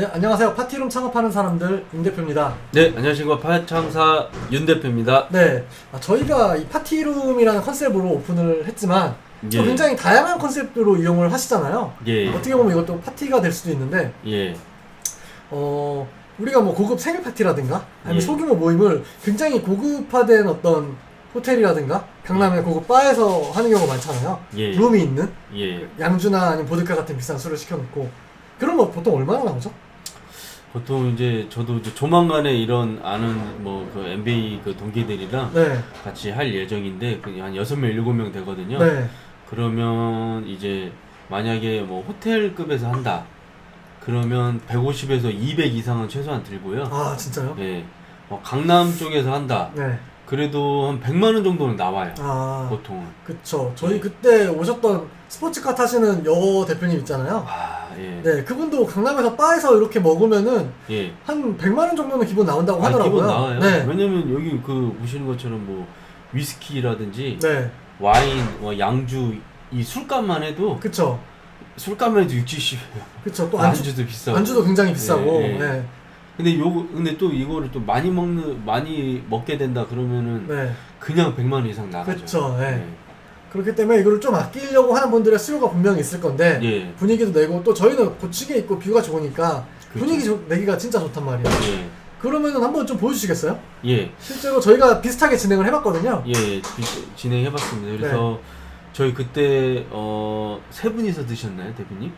네, 안녕하세요. 파티룸 창업하는 사람들 윤 대표입니다. 네, 안녕하십니까. 파창사 윤 대표입니다. 네, 아, 저희가 이 파티룸이라는 컨셉으로 오픈을 했지만 또 예. 굉장히 다양한 컨셉으로 이용을 하시잖아요. 예. 어떻게 보면 이것도 파티가 될 수도 있는데 예. 어, 우리가 뭐 고급 생일 파티라든가 아니면 예. 소규모 모임을 굉장히 고급화된 어떤 호텔이라든가 강남의 고급 바에서 하는 경우가 많잖아요. 예. 룸이 있는 예. 양주나 아니면 보드카 같은 비싼 술을 시켜놓고 그런 거 보통 얼마나 나오죠? 보통 이제 저도 이제 조만간에 이런 아는 뭐그 MBA 그 동기들이랑 네, 같이 할 예정인데 그한 여섯 명 일곱 명 되거든요. 네, 그러면 이제 만약에 뭐 호텔급에서 한다. 그러면 150에서 200 이상은 최소한 들고요. 아 진짜요? 예. 뭐 강남 쪽에서 한다. 네, 그래도 한 100만 원 정도는 나와요. 아 보통은. 그쵸. 저희 예. 그때 오셨던 스포츠카 타시는 여 대표님 있잖아요. 아, 예. 네, 그분도 강남에서 바에서 이렇게 먹으면은 예. 한 100만 원 정도는 기본 나온다고 아, 하더라고요. 기본 나와요. 네, 왜냐면 여기 그 보시는 것처럼 뭐 위스키라든지 네, 와인, 뭐 양주 이 술값만 해도 그쵸, 술값만 해도 6, 70. 그쵸. 또 안주, 안주도 비싸고. 안주도 굉장히 비싸고. 예, 예. 네, 근데 요거 근데 또 이거를 또 많이 먹는 많이 먹게 된다 그러면은 네, 그냥 100만 원 이상 나가죠. 그쵸, 예. 그렇기 때문에 이거를 좀 아끼려고 하는 분들의 수요가 분명히 있을 건데 예. 분위기도 내고 또 저희는 고치게 있고 뷰가 좋으니까 그쵸. 분위기 조- 내기가 진짜 좋단 말이에요. 예. 그러면은 한번 좀 보여주시겠어요? 예. 실제로 저희가 비슷하게 진행을 해봤거든요. 예. 예. 비- 진행해 봤습니다. 그래서 네. 저희 그때 어, 세 분이서 드셨나요, 대표님?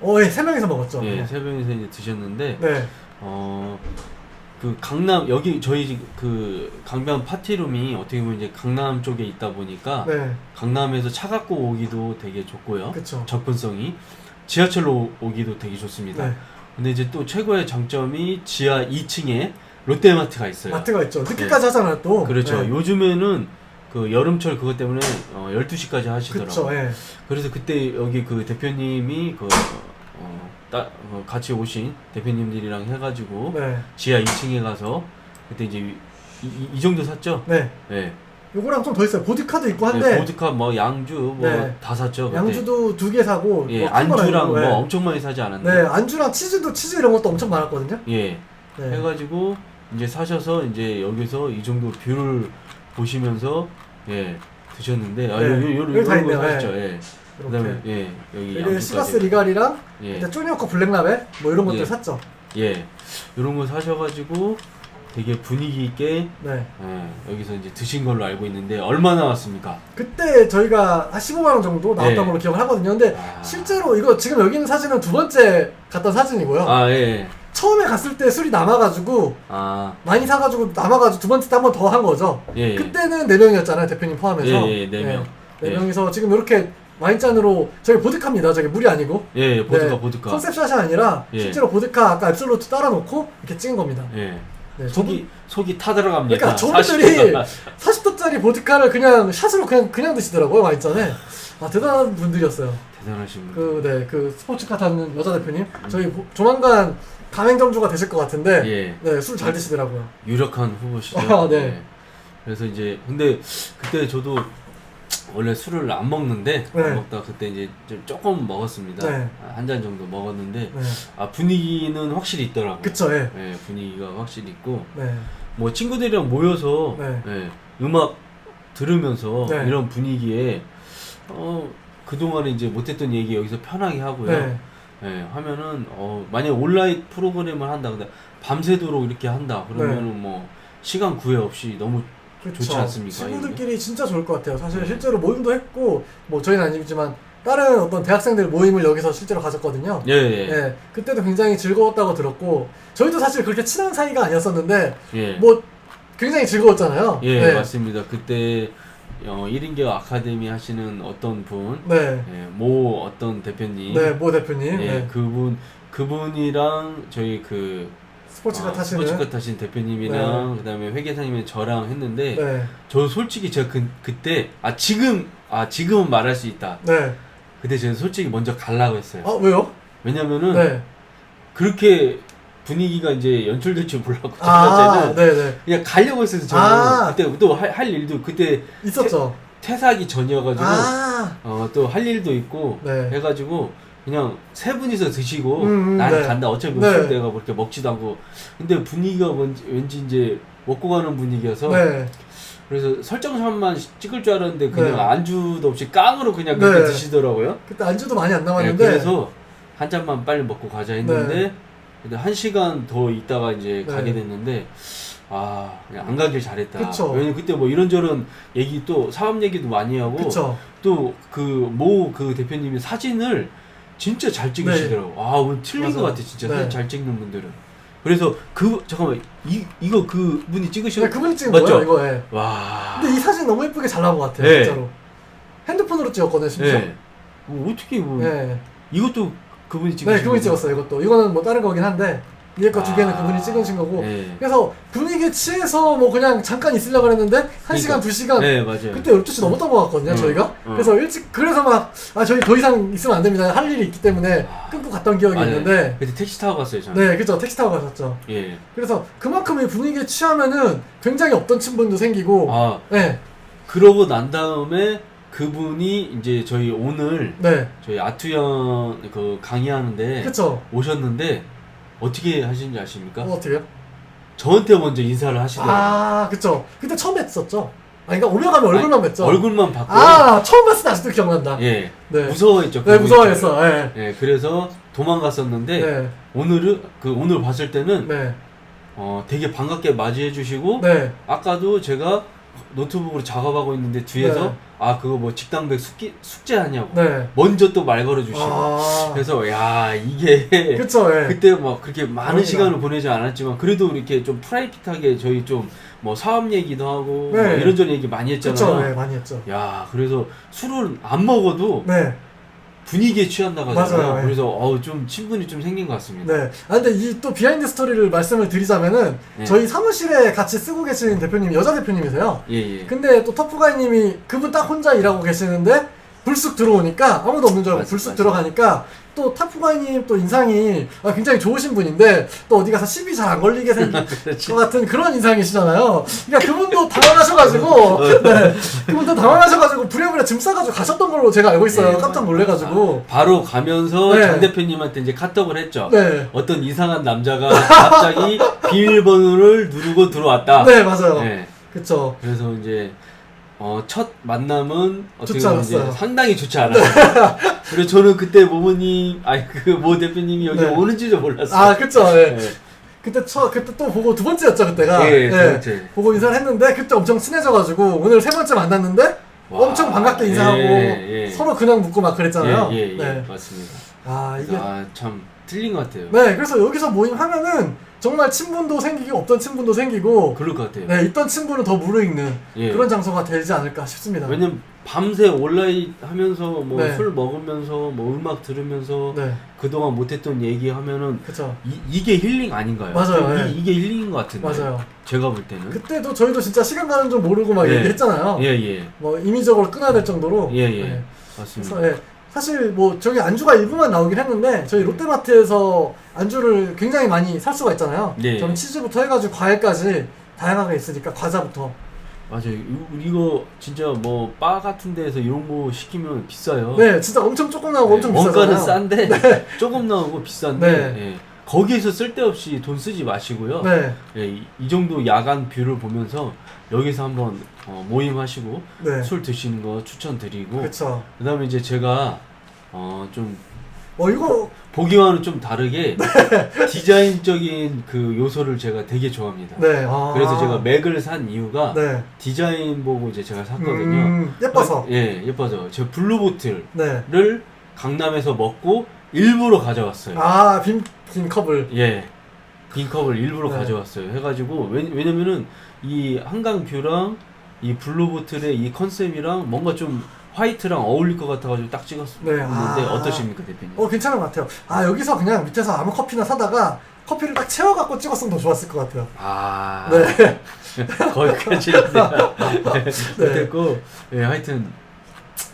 어, 예, 세 명이서 먹었죠. 예, 네. 세 분이서 이제 드셨는데 네. 어, 그 강남 여기 저희 지- 그 강변 파티룸이 어떻게 보면 이제 강남 쪽에 있다 보니까 네. 강남에서 차 갖고 오기도 되게 좋고요. 그쵸. 접근성이 지하철로 오- 오기도 되게 좋습니다. 네. 근데 이제 또 최고의 장점이 지하 2층에 롯데마트가 있어요. 마트가 있죠. 늦게까지 하잖아요, 또. 그렇죠. 네. 요즘에는 그 여름철 그것 때문에 어, 12시까지 하시더라고요. 그쵸, 예. 그래서 그때 여기 그 대표님이 그 어, 따, 어, 같이 오신 대표님들이랑 해가지고 네. 지하 2층에 가서 그때 이제 이, 이- 이 정도 샀죠. 네. 네. 요거랑 좀 더 있어요. 보드카도 있고 한데, 네, 보드카 뭐 양주 뭐 네. 다 샀죠. 그때. 양주도 두 개 사고, 예, 뭐큰건 안주랑 아니고, 뭐 예. 엄청 많이 사지 네, 않았나요? 안주랑 치즈도 치즈 이런 것도 엄청 많았거든요. 예. 네. 해가지고 이제 사셔서 이제 여기서 이 정도 뷰를 보시면서 예 드셨는데 아 네, 요, 요, 요, 여기 다 요런 거 있네요. 사셨죠. 예. 그다음에 예 여기. 시바스 리갈이랑, 예. 일단 쪼니어커 블랙라벨, 뭐 이런 것들 예. 샀죠. 예. 이런 거 사셔가지고 되게 분위기 있게 네. 예, 여기서 이제 드신 걸로 알고 있는데 얼마 나왔습니까? 그때 저희가 한 15만 원 정도 나왔던 네. 걸로 기억을 하거든요. 근데 아. 실제로 이거 지금 여기 있는 사진은 두 번째 갔던 사진이고요. 아 예. 처음에 갔을 때 술이 남아가지고, 아 많이 사가지고 남아가지고 두 번째 때 한 번 더 한 거죠. 예. 예. 그때는 네 명이었잖아요 대표님 포함해서. 예, 예, 네 명. 네 예. 명이서 지금 이렇게 와인잔으로 저기 보드카입니다. 저기 물이 아니고. 예, 예, 보드카 네, 보드카. 컨셉샷이 아니라 예. 실제로 보드카 아까 앱솔루트 따라 놓고 이렇게 찍은 겁니다. 예. 네, 속이 속이 타 들어갑니다. 그러니까 저분들이 40도가. 40도 짜리 보드카를 그냥 샷으로 그냥 그냥 드시더라고요 와인잔에. 아 대단한 분들이었어요. 대단하신 분. 그네그 스포츠카 타는 여자 대표님 저희 보- 조만간 가맹점주가 되실 것 같은데 예. 네술 잘 드시더라고요. 유력한 후보시죠. 아, 네. 예. 그래서 이제 근데 그때 저도 원래 술을 안 먹는데 네. 안 먹다 그때 이제 좀 조금 먹었습니다. 네. 한 잔 정도 먹었는데 네 아 분위기는 확실히 있더라고요. 그쵸 예. 예, 분위기가 확실히 있고 네 뭐 친구들이랑 모여서 네. 예, 음악 들으면서 네. 이런 분위기에 어 그동안에 이제 못했던 얘기 여기서 편하게 하고요. 네. 예, 하면은 어 만약 온라인 프로그램을 한다 근데 밤새도록 이렇게 한다 그러면은 뭐 시간 구애 없이 너무 그쵸. 좋지 않습니까, 친구들끼리 진짜 좋을 것 같아요. 사실 네. 실제로 모임도 했고 뭐 저희는 아니지만 다른 어떤 대학생들 모임을 여기서 실제로 가졌거든요. 예, 예. 예, 그때도 굉장히 즐거웠다고 들었고 저희도 사실 그렇게 친한 사이가 아니었었는데 예. 뭐 굉장히 즐거웠잖아요. 예, 네. 맞습니다. 그때 어 1인교 아카데미 하시는 어떤 분, 네, 예, 모 어떤 대표님, 네, 모 대표님, 예, 네. 그분 그분이랑 저희 그 스포츠카 어, 타시는, 스포츠카 타신 대표님이랑 그다음에 회계사님이 저랑 했는데 네, 저 솔직히 제가 그, 그때 아 지금 아 지금은 말할 수 있다. 네. 근데 저는 솔직히 먼저 가려고 했어요. 아 왜요? 왜냐면은 네. 그렇게 분위기가 이제 연출될 줄 몰랐고 아, 저는 네, 네. 그냥 가려고 했어요. 저는 아. 그때 또 할 일도 그때 있었죠. 퇴사하기 전이어가지고 아, 어, 또 할 일도 있고 네. 해가지고 그냥 세 분이서 드시고 음, 음, 나는 네. 간다. 어차피 뭐 네. 술 내가 뭐 이렇게 먹지도 않고. 근데 분위기가 뭔지, 왠지 이제 먹고 가는 분위기여서 네. 그래서 설정샷만 찍을 줄 알았는데 그냥 네. 안주도 없이 깡으로 그냥 그렇게 네. 드시더라고요. 그때 안주도 많이 안 네, 남았는데. 그래서 한 잔만 빨리 먹고 가자 했는데 근데 한 시간 더 있다가 이제 네. 가게 됐는데 아 그냥 안 가길 잘했다. 그쵸. 왜냐면 그때 뭐 이런저런 얘기 또 사업 얘기도 많이 하고 그쵸. 또 그 모 그 대표님이 사진을 진짜 잘 찍으시더라고. 아 오늘 틀린 맞아요. 것 같아 진짜 네. 사진 잘 찍는 분들은. 그래서 그 잠깐만 이 이거 그 분이 찍으신 네, 그분이 찍은 맞죠? 거예요, 이거. 예. 와. 근데 이 사진 너무 예쁘게 잘 나온 것 같아요, 네. 진짜로. 핸드폰으로 찍었거든요, 심지어. 네. 뭐 어떻게 뭐 네. 이것도 그분이 찍으신 네, 그분이 거죠? 찍었어요, 이것도. 이거는 뭐 다른 거긴 한데, 위에 거 두 개는 아. 그분이 찍으신 거고. 네. 그래서 분위기에 취해서 뭐 그냥 잠깐 있으려고 그랬는데, 한 시간, 두 시간. 네 맞아요. 그때 12시 넘었던 것 같거든요, 음, 저희가. 음. 그래서 일찍, 그래서 막, 아, 저희 더 이상 있으면 안 됩니다. 할 일이 있기 때문에 아. 끊고 갔던 기억이 맞아요. 있는데, 그때 택시 타고 갔어요 저는. 네, 그죠. 택시 타고 가셨죠. 예. 그래서 그만큼 이 분위기에 취하면은 굉장히 없던 친분도 생기고, 아 네, 그러고 난 다음에 그분이 이제 저희 오늘 네, 저희 아투연 그 강의하는데 그쵸. 오셨는데 어떻게 하시는지 아십니까? 어, 어떻게요? 저한테 먼저 인사를 하시더라고요. 아, 그쵸. 그때 처음 뵀었죠. 아, 그러니까 오며 가면 얼굴만 뵀죠. 얼굴만 봤고 아, 처음 봤을 때 아직도 기억난다. 예 네. 무서워했죠. 네, 무서워했어. 예. 예 그래서 도망갔었는데 네. 오늘은 그 오늘 봤을 때는 네. 어 되게 반갑게 맞이해 주시고 네. 아까도 제가 노트북으로 작업하고 있는데 뒤에서 네. 아 그거 뭐 직당백 숙기, 숙제하냐고 네. 먼저 또 말 걸어주시고 아. 그래서 야 이게 그쵸, 예. 그때 막 그렇게 많은 그럼요. 시간을 보내지 않았지만 그래도 이렇게 좀 프라이빗하게 저희 좀 뭐 사업 얘기도 하고 뭐 네. 이런저런 얘기 많이 그쵸, 했잖아요. 예, 많이 했죠. 야 그래서 술을 안 먹어도 네. 분위기에 취한다고 하잖아요. 맞아요, 예. 그래서 어우 좀 친분이 좀 생긴 것 같습니다. 네. 아, 근데 이 또 비하인드 스토리를 말씀을 드리자면은, 네. 저희 사무실에 같이 쓰고 계신 대표님이 여자 대표님이세요. 예 예. 근데 또 터프가이님이 그분 딱 혼자 일하고 계시는데 불쑥 들어오니까 아무도 없는 줄 알고 맞아, 불쑥 맞아. 들어가니까 또 타프가이님 또 인상이 아, 굉장히 좋으신 분인데 또 어디 가서 시비 잘 안 걸리게 생긴. 것 같은 그런 인상이시잖아요. 그러니까 그분도 당황하셔가지고 네, 그분도 당황하셔가지고 부랴부랴 짐 싸가지고 가셨던 걸로 제가 알고 있어요. 예. 깜짝 놀래가지고 아, 바로 가면서 네. 장 대표님한테 이제 카톡을 했죠. 네, 어떤 이상한 남자가 갑자기 비밀번호를 누르고 들어왔다. 네 맞아요. 네. 그쵸. 그래서 이제 어, 첫 만남은 어떻게 좋지 보면 이제 않았어요. 상당히 좋지 않았어요. 그래서 저는 그때 모모님, 아니 그 모 대표님이 여기 네. 오는지도 몰랐어요. 아 그쵸. 예. 네. 그때 처 그때 또 보고 두 번째였죠 그때가. 예, 두 번째. 보고 인사를 했는데 그때 엄청 친해져가지고 오늘 세 번째 만났는데 와, 엄청 반갑게 인사하고 예, 예. 서로 그냥 묻고 막 그랬잖아요. 예, 예, 예, 네. 맞습니다. 아 이게 아, 참 틀린 것 같아요. 네 그래서 여기서 모임 하면은 정말 친분도 생기고 없던 친분도 생기고 그럴 것 같아요. 네 있던 친분은 더 무르익는 예. 그런 장소가 되지 않을까 싶습니다. 왜냐면 밤새 온라인 하면서 뭐 네. 술 먹으면서 뭐 음악 들으면서 네 그동안 못했던 얘기 하면은 그쵸 이, 이게 힐링 아닌가요? 맞아요, 이, 예. 이 게 힐링인 것 같은데. 맞아요. 제가 볼 때는. 그때도 저희도 진짜 시간 가는 줄 모르고 막 예. 얘기했잖아요. 예, 예. 뭐 임의적으로 끊어야 될 정도로. 예, 예. 네. 맞습니다. 그래서 예, 사실 뭐 저기 안주가 일부만 나오긴 했는데 저희 롯데마트에서 안주를 굉장히 많이 살 수가 있잖아요. 네. 저는 치즈부터 해가지고 과일까지 다양하게 있으니까 과자부터. 맞아요. 이- 이거 진짜 뭐 바 같은 데에서 이런 거 시키면 비싸요. 네, 진짜 엄청 조금 나오고 엄청 네, 비싸잖아요. 원가는 싼데 조금 나오고 비싼데 네. 예. 거기에서 쓸데없이 돈 쓰지 마시고요. 네, 예, 이, 이 정도 야간 뷰를 보면서 여기서 한번 어, 모임하시고 네, 술 드시는 거 추천드리고 그렇죠. 그다음에 이제 제가 어, 좀 어 이거 보기와는 좀 다르게 디자인적인 그 요소를 제가 되게 좋아합니다. 네, 아. 그래서 제가 맥을 산 이유가 네, 디자인 보고 이제 제가 샀거든요. 음, 예뻐서. 예, 예뻐서. 제가 블루 보틀을 네, 강남에서 먹고 일부러 가져왔어요. 아빈 빈 컵을. 예. 빈 컵을 일부러 네. 가져왔어요. 해가지고, 왜, 왜냐면은 이 한강 뷰랑 이 블루 보틀의 이 컨셉이랑 뭔가 좀 화이트랑 어울릴 것 같아가지고 딱 찍었는데 네, 아. 어떠십니까, 대표님? 어 괜찮은 것 같아요. 아 여기서 그냥 밑에서 아무 커피나 사다가 커피를 딱 채워갖고 찍었으면 더 좋았을 것 같아요. 아. 네, 거기까지는 제가 네. 예, 하여튼,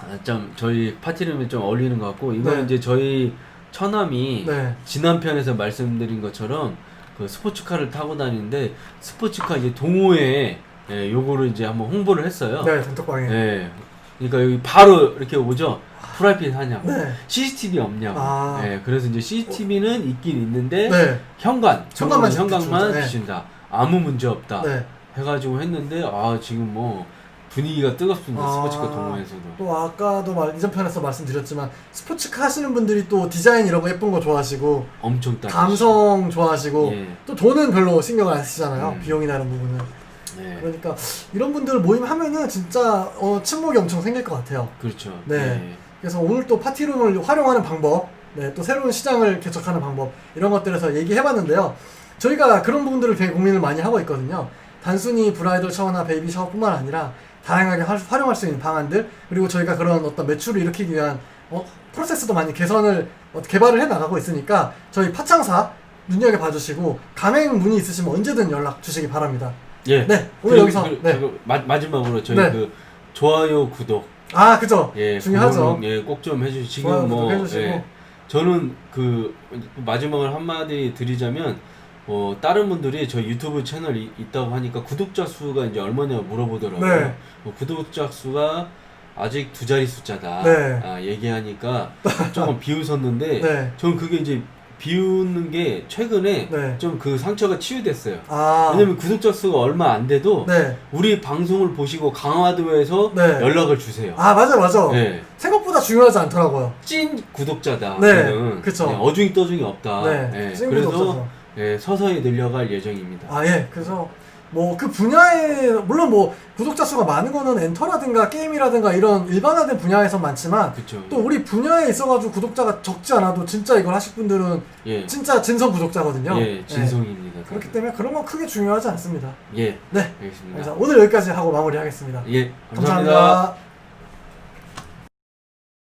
아, 좀, 저희 파티룸에 좀 어울리는 것 같고, 이건 네. 이제 저희 처남이 네, 지난 편에서 말씀드린 것처럼 그 스포츠카를 타고 다니는데 스포츠카 이제 동호회에 예, 요거를 이제 한번 홍보를 했어요. 네 단톡방에. 예. 그러니까 여기 바로 이렇게 오죠. 프라이팬 하냐고. 네. CCTV 없냐고. 아. 네, 그래서 이제 CCTV는 있긴 있는데 네. 현관, 현관만 현관만, 비추죠. 네. 비춘다. 아무 문제 없다. 네. 해가지고 했는데 아 지금 뭐 분위기가 뜨겁습니다. 아. 스포츠카 동호회에서도. 또 아까도 말, 이전 편에서 말씀드렸지만 스포츠카 하시는 분들이 또 디자인 이런 거 예쁜 거 좋아하시고 엄청 따. 감성 좋아하시고 예. 또 돈은 별로 신경 안 쓰잖아요. 음. 비용이나 이런 부분은. 네. 그러니까 이런 분들 모임하면은 진짜 어, 친목이 엄청 생길 것 같아요. 그렇죠. 네. 그래서 오늘 또 파티룸을 활용하는 방법, 네, 또 새로운 시장을 개척하는 방법 이런 것들에서 얘기해봤는데요. 저희가 그런 부분들을 되게 고민을 많이 하고 있거든요. 단순히 브라이덜 샤워나 베이비 샤워뿐만 아니라 다양하게 할- 활용할 수 있는 방안들 그리고 저희가 그런 어떤 매출을 일으키기 위한 어, 프로세스도 많이 개선을 어, 개발을 해 나가고 있으니까 저희 파창사 눈여겨 봐주시고 가맹 문의 있으시면 언제든 연락 주시기 바랍니다. 예. 네, 오늘 그리고- 여기서 그리고 네. 마, 마지막으로 저희 네. 그 좋아요, 구독 아 그죠 예, 중요하죠. 그거는, 예, 꼭 좀 해주시고 지금 좋아요, 뭐. 예, 저는 그 마지막으로 한마디 드리자면 어, 다른 분들이 저 유튜브 채널이 있다고 하니까 구독자 수가 이제 얼마냐 물어보더라고요. 네. 어, 구독자 수가 아직 두 자리 숫자다. 네. 아, 얘기하니까 조금 비웃었는데 네. 저는 그게 이제 비웃는 게 최근에 네. 좀 그 상처가 치유됐어요. 아 왜냐면 구독자 수가 얼마 안 돼도 네. 우리 방송을 보시고 강화도에서 네. 연락을 주세요. 아 맞아 맞아 네. 생각보다 중요하지 않더라고요. 찐 구독자다. 네, 저는. 그쵸. 네, 어중이 떠중이 없다. 네, 네, 찐 그래서 구독자죠. 예, 서서히 늘려갈 예정입니다. 아 예, 그래서 뭐 그 분야에 물론 뭐 구독자 수가 많은 거는 엔터라든가 게임이라든가 이런 일반화된 분야에서 많지만 그렇죠. 또 우리 분야에 있어가지고 구독자가 적지 않아도 진짜 이걸 하실 분들은 예, 진짜 진성 구독자거든요. 예, 네. 진성입니다. 그렇기 때문에 그런 건 크게 중요하지 않습니다. 예, 네, 알겠습니다. 그래서 오늘 여기까지 하고 마무리하겠습니다. 예, 감사합니다. 감사합니다.